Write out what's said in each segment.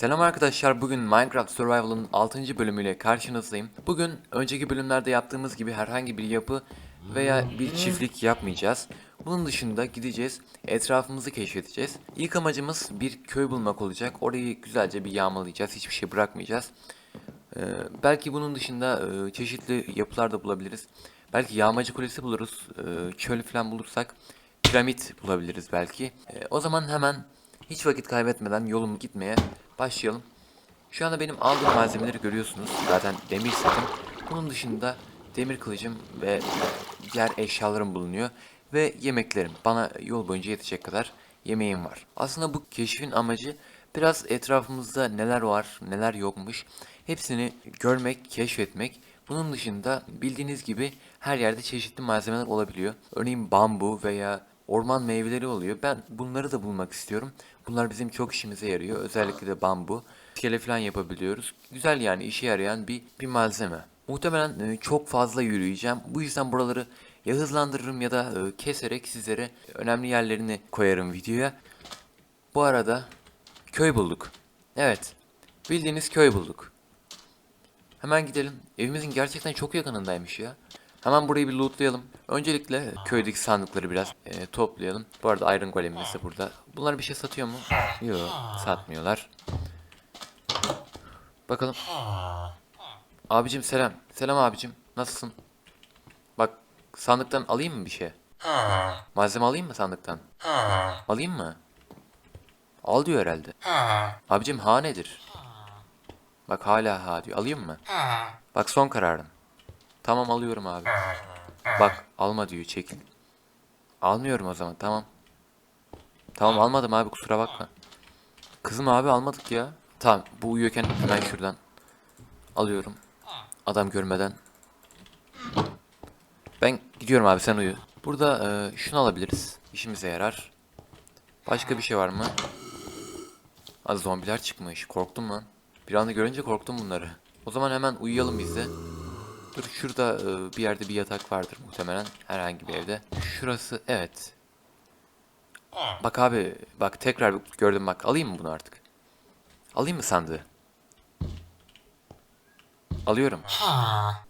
Selam arkadaşlar bugün Minecraft Survival'ın 6. bölümüyle karşınızdayım. Bugün önceki bölümlerde yaptığımız gibi herhangi bir yapı veya bir çiftlik yapmayacağız. Bunun dışında gideceğiz, etrafımızı keşfedeceğiz. İlk amacımız bir köy bulmak olacak. Orayı güzelce bir yağmalayacağız, hiçbir şey bırakmayacağız. Ee, belki bunun dışında e, çeşitli yapılar da bulabiliriz. Belki yağmacı kulesi buluruz, e, çöl falan bulursak piramit bulabiliriz belki. E, o zaman hemen hiç vakit kaybetmeden yolum gitmeye başlayalım. Şu anda benim aldığım malzemeleri görüyorsunuz. Zaten demir setim. Bunun dışında demir kılıcım ve diğer eşyalarım bulunuyor. Ve yemeklerim. Bana yol boyunca yetecek kadar yemeğim var. Aslında bu keşfin amacı biraz etrafımızda neler var, neler yokmuş. Hepsini görmek, keşfetmek. Bunun dışında bildiğiniz gibi her yerde çeşitli malzemeler olabiliyor. Örneğin bambu veya orman meyveleri oluyor. Ben bunları da bulmak istiyorum. Bunlar bizim çok işimize yarıyor. Özellikle de bambu. İskele falan yapabiliyoruz. Güzel yani işe yarayan bir, bir malzeme. Muhtemelen e, çok fazla yürüyeceğim. Bu yüzden buraları ya hızlandırırım ya da e, keserek sizlere önemli yerlerini koyarım videoya. Bu arada köy bulduk. Evet. Bildiğiniz köy bulduk. Hemen gidelim. Evimizin gerçekten çok yakınındaymış ya. Hemen burayı bir lootlayalım. Öncelikle köydeki sandıkları biraz e, toplayalım. Bu arada Iron Golem'imiz de burada. Bunlar bir şey satıyor mu? Yok, satmıyorlar. Bakalım. Abicim selam. Selam abicim. Nasılsın? Bak sandıktan alayım mı bir şey? Malzeme alayım mı sandıktan? Alayım mı? Al diyor herhalde. Abicim ha nedir? Bak hala ha diyor. Alayım mı? Bak son kararım. Tamam alıyorum abi. Bak alma diyor çekil. Almıyorum o zaman tamam. Tamam almadım abi kusura bakma. Kızım abi almadık ya. Tamam bu uyuyorken hemen şuradan alıyorum. Adam görmeden. Ben gidiyorum abi sen uyu. Burada e, şunu alabiliriz. İşimize yarar. Başka bir şey var mı? Az zombiler çıkmış. Korktum lan. Bir anda görünce korktum bunları. O zaman hemen uyuyalım biz de. Dur şurada e, bir yerde bir yatak vardır muhtemelen. Herhangi bir evde. Şurası evet. Bak abi bak tekrar gördüm bak. Alayım mı bunu artık? Alayım mı sandığı? Alıyorum.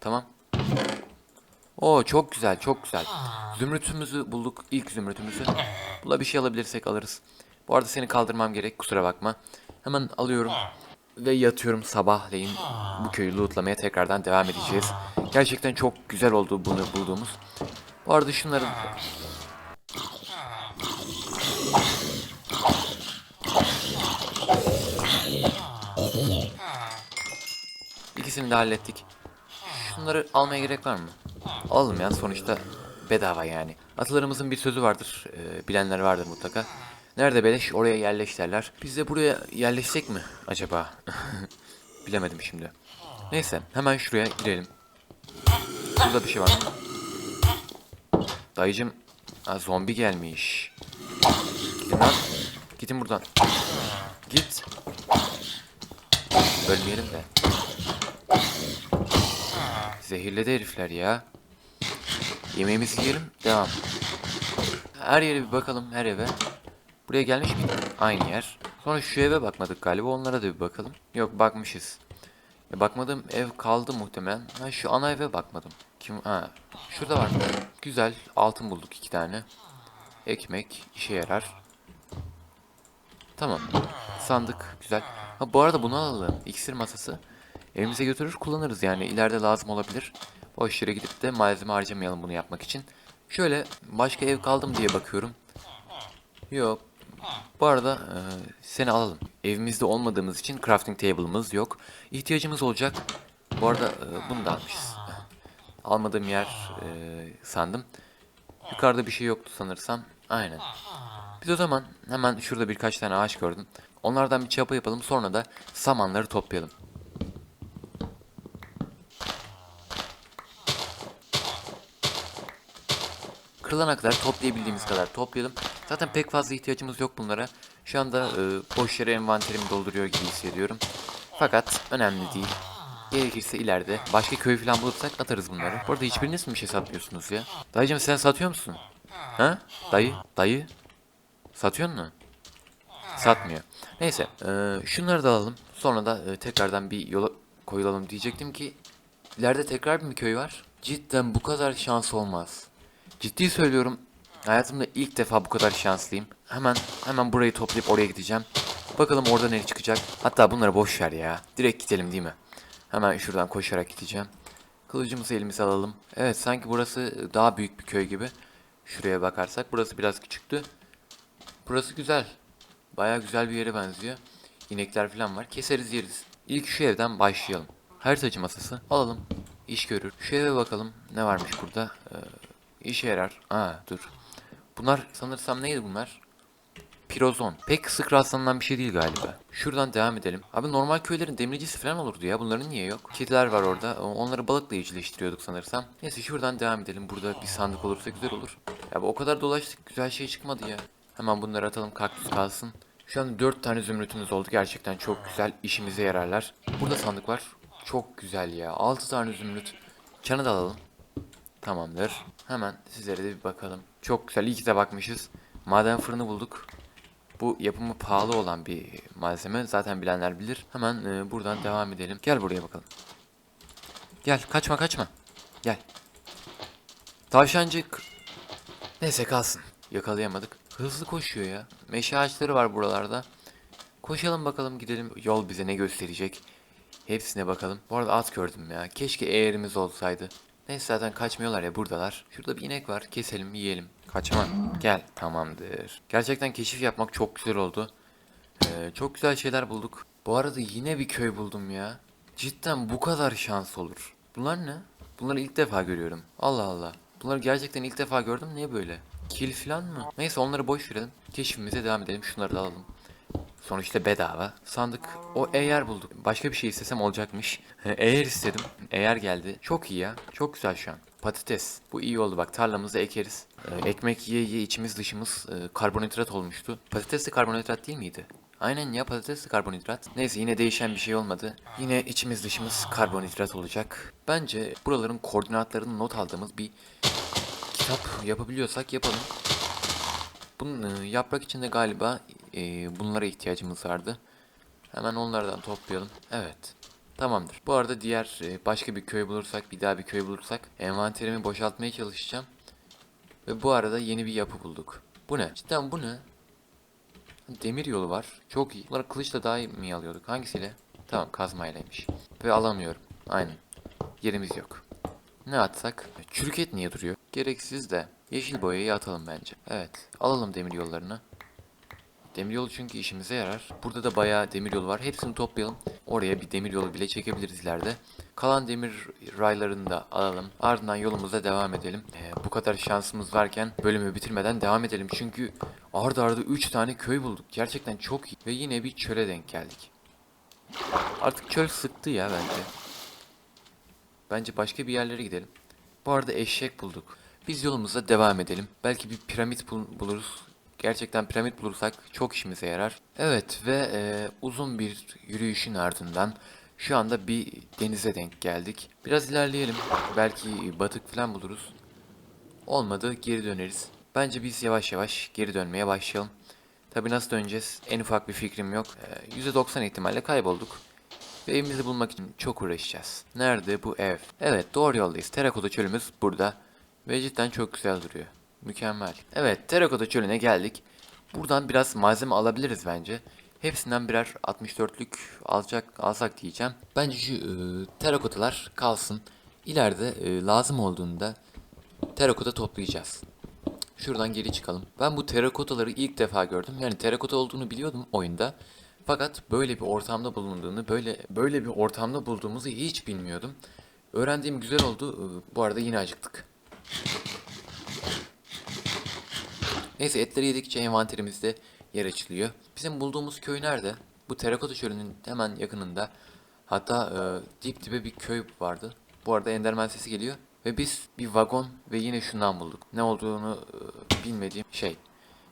Tamam. Oo çok güzel çok güzel. Zümrütümüzü bulduk. ilk zümrütümüzü. Bula bir şey alabilirsek alırız. Bu arada seni kaldırmam gerek kusura bakma. Hemen alıyorum. Ve yatıyorum sabahleyin bu köyü lootlamaya tekrardan devam edeceğiz. Gerçekten çok güzel oldu bunu bulduğumuz. Bu arada şunların... İkisini de hallettik. Şunları almaya gerek var mı? Alalım ya sonuçta bedava yani. Atalarımızın bir sözü vardır. Ee, bilenler vardır mutlaka. Nerede beleş oraya yerleş derler. Biz de buraya yerleşsek mi acaba? Bilemedim şimdi. Neyse hemen şuraya girelim. Burada bir şey var. Dayıcım ha, zombi gelmiş. Gidin lan. Gidin buradan. Git. Ölmeyelim de. Zehirledi herifler ya. Yemeğimizi yiyelim. Devam. Her yere bir bakalım her eve. Buraya gelmiş miydik? Aynı yer. Sonra şu eve bakmadık galiba. Onlara da bir bakalım. Yok bakmışız. E, bakmadığım ev kaldı muhtemelen. Ha şu ana eve bakmadım. Kim? Ha şurada var. Güzel. Altın bulduk iki tane. Ekmek işe yarar. Tamam. Sandık güzel. Ha bu arada bunu alalım. İksir masası. Evimize götürür kullanırız yani. ileride lazım olabilir. Boş yere gidip de malzeme harcamayalım bunu yapmak için. Şöyle başka ev kaldım diye bakıyorum. Yok. Bu arada e, seni alalım. Evimizde olmadığımız için crafting table'ımız yok. İhtiyacımız olacak. Bu arada e, bunu da almışız. Almadığım yer e, sandım. Yukarıda bir şey yoktu sanırsam. Aynen. Biz o zaman hemen şurada birkaç tane ağaç gördüm. Onlardan bir çapa yapalım sonra da samanları toplayalım. Kırılana kadar toplayabildiğimiz kadar toplayalım. Zaten pek fazla ihtiyacımız yok bunlara. Şu anda e, boş yere envanterimi dolduruyor gibi hissediyorum. Fakat önemli değil. Gerekirse ileride başka köy falan bulursak atarız bunları. Bu arada hiçbiriniz mi bir şey satmıyorsunuz ya? Dayıcım sen satıyor musun? Ha? Dayı? Dayı? Satıyor mu? satmıyor. Neyse e, şunları da alalım. Sonra da e, tekrardan bir yola koyulalım diyecektim ki ileride tekrar bir köy var. Cidden bu kadar şans olmaz. Ciddi söylüyorum. Hayatımda ilk defa bu kadar şanslıyım. Hemen hemen burayı toplayıp oraya gideceğim. Bakalım orada ne çıkacak. Hatta bunları boş ver ya. Direkt gidelim değil mi? Hemen şuradan koşarak gideceğim. Kılıcımızı elimize alalım. Evet sanki burası daha büyük bir köy gibi. Şuraya bakarsak burası biraz küçüktü. Burası güzel. Baya güzel bir yere benziyor. İnekler falan var. Keseriz yeriz. İlk şu evden başlayalım. Haritacı masası alalım. İş görür. Şu eve bakalım. Ne varmış burada? Ee, işe yarar. Aa dur. Bunlar sanırsam neydi bunlar? Pirozon. Pek sık rastlanılan bir şey değil galiba. Şuradan devam edelim. Abi normal köylerin demircisi falan olurdu ya. Bunların niye yok? Kediler var orada. Onları balıkla evcilleştiriyorduk sanırsam. Neyse şuradan devam edelim. Burada bir sandık olursa güzel olur. Ya o kadar dolaştık. Güzel şey çıkmadı ya. Hemen bunları atalım. Kaktüs kalsın. Şu an 4 tane zümrütümüz oldu. Gerçekten çok güzel. işimize yararlar. Burada sandık var. Çok güzel ya. 6 tane zümrüt. Çanı da alalım. Tamamdır. Hemen sizlere de bir bakalım. Çok güzel. İyi ki de bakmışız. Maden fırını bulduk. Bu yapımı pahalı olan bir malzeme. Zaten bilenler bilir. Hemen e, buradan devam edelim. Gel buraya bakalım. Gel kaçma kaçma. Gel. Tavşancık. Neyse kalsın. Yakalayamadık. Hızlı koşuyor ya. Meşe ağaçları var buralarda. Koşalım bakalım gidelim. Yol bize ne gösterecek. Hepsine bakalım. Bu arada at gördüm ya. Keşke eğerimiz olsaydı. Neyse zaten kaçmıyorlar ya buradalar. Şurada bir inek var. Keselim yiyelim. Kaçma. Gel. Tamamdır. Gerçekten keşif yapmak çok güzel oldu. Ee, çok güzel şeyler bulduk. Bu arada yine bir köy buldum ya. Cidden bu kadar şans olur. Bunlar ne? Bunları ilk defa görüyorum. Allah Allah. Bunları gerçekten ilk defa gördüm. Niye böyle? Kil falan mı? Neyse onları boş verelim. Keşfimize devam edelim. Şunları da alalım. Sonuçta bedava. Sandık. O eğer bulduk. Başka bir şey istesem olacakmış. eğer istedim. Eğer geldi. Çok iyi ya. Çok güzel şu an. Patates. Bu iyi oldu bak tarlamızda ekeriz. Ee, ekmek yiye yiye içimiz dışımız e, karbonhidrat olmuştu. Patates de karbonhidrat değil miydi? Aynen ya patates karbonhidrat. Neyse yine değişen bir şey olmadı. Yine içimiz dışımız karbonhidrat olacak. Bence buraların koordinatlarını not aldığımız bir kitap yapabiliyorsak yapalım. Bunun e, yaprak içinde galiba e, bunlara ihtiyacımız vardı. Hemen onlardan toplayalım. Evet. Tamamdır. Bu arada diğer e, başka bir köy bulursak, bir daha bir köy bulursak envanterimi boşaltmaya çalışacağım. Ve bu arada yeni bir yapı bulduk. Bu ne? Cidden bu ne? Demir yolu var. Çok iyi. Bunları kılıçla daha iyi mi alıyorduk? Hangisiyle? Tamam kazmaylaymış. Ve alamıyorum. Aynen. Yerimiz yok. Ne atsak? Çürük et niye duruyor? Gereksiz de. Yeşil boyayı atalım bence. Evet. Alalım demir yollarını. Demir yolu çünkü işimize yarar. Burada da bayağı demir yolu var. Hepsini toplayalım. Oraya bir demir yolu bile çekebiliriz ileride. Kalan demir raylarını da alalım. Ardından yolumuza devam edelim. Ee, bu kadar şansımız varken bölümü bitirmeden devam edelim. Çünkü arda arda 3 tane köy bulduk. Gerçekten çok iyi. Ve yine bir çöle denk geldik. Artık çöl sıktı ya bence. Bence başka bir yerlere gidelim. Bu arada eşek bulduk. Biz yolumuza devam edelim. Belki bir piramit bul- buluruz. Gerçekten piramit bulursak çok işimize yarar. Evet ve e, uzun bir yürüyüşün ardından şu anda bir denize denk geldik. Biraz ilerleyelim. Belki batık falan buluruz. Olmadı geri döneriz. Bence biz yavaş yavaş geri dönmeye başlayalım. Tabi nasıl döneceğiz en ufak bir fikrim yok. Ee, %90 ihtimalle kaybolduk. Ve evimizi bulmak için çok uğraşacağız. Nerede bu ev? Evet doğru yoldayız. Terakota çölümüz burada. Ve cidden çok güzel duruyor. Mükemmel. Evet Terakota çölüne geldik. Buradan biraz malzeme alabiliriz bence. Hepsinden birer 64'lük alacak alsak diyeceğim. Bence şu e, terakotalar kalsın. İleride e, lazım olduğunda terakota toplayacağız. Şuradan geri çıkalım. Ben bu terakotaları ilk defa gördüm. Yani terakota olduğunu biliyordum oyunda. Fakat böyle bir ortamda bulunduğunu, böyle böyle bir ortamda bulduğumuzu hiç bilmiyordum. Öğrendiğim güzel oldu. Ee, Bu arada yine acıktık. Neyse etleri yedikçe envanterimizde yer açılıyor. Bizim bulduğumuz köy nerede? Bu terakota çölünün hemen yakınında. Hatta e, dip dibe bir köy vardı. Bu arada Enderman sesi geliyor. Ve biz bir vagon ve yine şundan bulduk. Ne olduğunu e, bilmediğim şey.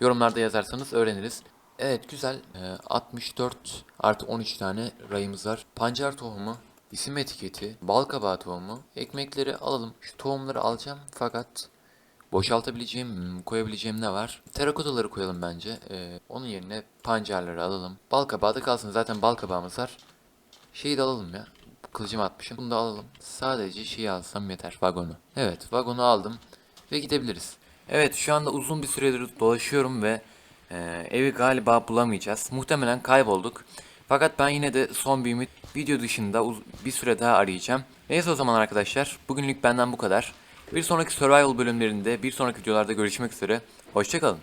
Yorumlarda yazarsanız öğreniriz. Evet güzel. E, 64 artı 13 tane rayımız var. Pancar tohumu, isim etiketi, bal kabağı tohumu. Ekmekleri alalım. Şu tohumları alacağım fakat boşaltabileceğim, hmm, koyabileceğim ne var? Terakotaları koyalım bence. Ee, onun yerine pancarları alalım. Bal kabağı da kalsın. Zaten bal kabağımız var. Şeyi de alalım ya. Kılıcımı atmışım. Bunu da alalım. Sadece şeyi alsam yeter. Vagonu. Evet vagonu aldım. Ve gidebiliriz. Evet şu anda uzun bir süredir dolaşıyorum ve e, evi galiba bulamayacağız. Muhtemelen kaybolduk. Fakat ben yine de son bir ümit video dışında bir süre daha arayacağım. Neyse o zaman arkadaşlar. Bugünlük benden bu kadar. Bir sonraki survival bölümlerinde, bir sonraki videolarda görüşmek üzere. Hoşçakalın.